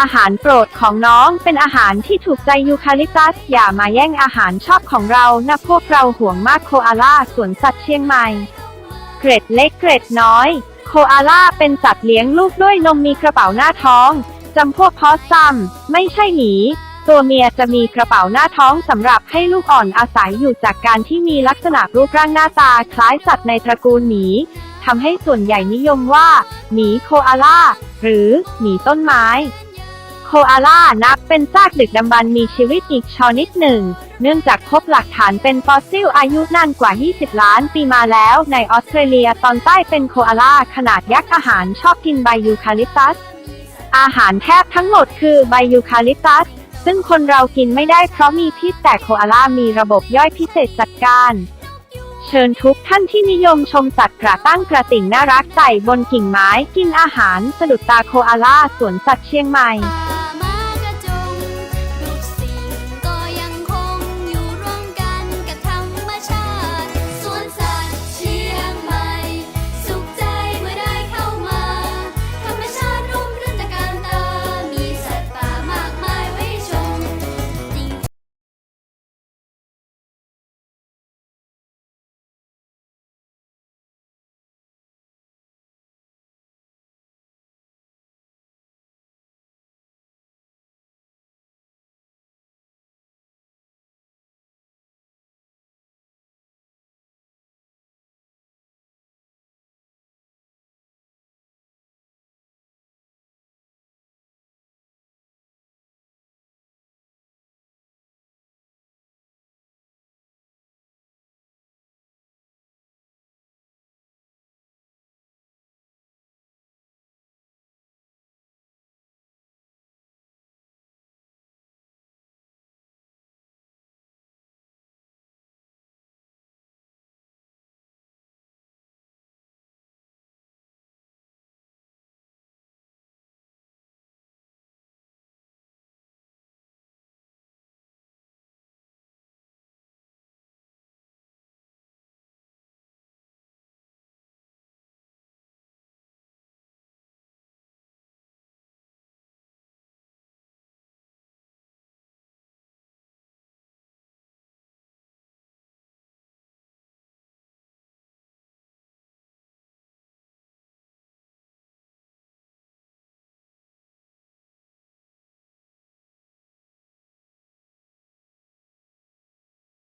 อาหารโปรดของน้องเป็นอาหารที่ถูกใจยูคาลิปตัส อย่ามาแย่งอาหารชอบของเรานะพวกเราห่วงมากโคอาล่าสวนสัตว์เชียงใหม่ เกร็ดเล็กเกร็ดน้อย โคอาล่าเป็นสัตว์เลี้ยงลูกด้วยนมมีกระเป๋าหน้าท้องจำพวกพอสซัมไม่ใช่หมีตัวเมียจะมีกระเป๋าหน้าท้องสำหรับให้ลูกอ่อนอาศัยอยู่จากการที่มีลักษณะรูปร่างหน้าตาคล้ายสัตว์ในตระกูลหมีทำให้ส่วนใหญ่นิยมว่า หมีโคอาล่า หรือ หมีต้นไม้ โคอาล่านับเป็นซากดึกดำบรรมีชีวิตอีกชนิดหนึ่ง เนื่องจากพบหลักฐานเป็นฟอสซิลอายุนานกว่า 20 ล้านปีมาแล้วในออสเตรเลียตอนใต้เป็นโคอาล่าขนาดยักษ์อาหารชอบกินใบยูคาลิปตัส อาหารแทบทั้งหมดคือใบยูคาลิปตัส ซึ่งคนเรากินไม่ได้เพราะมีพิษแต่โคอาล่ามีระบบย่อยพิเศษจัดการเชิญทุกท่านที่นิยมชมสัตว์กระตั้งกระติ่งน่ารักไต่บนกิ่งไม้กินอาหารสะดุดตาโคอาล่าสวนสัตว์เชียงใหม่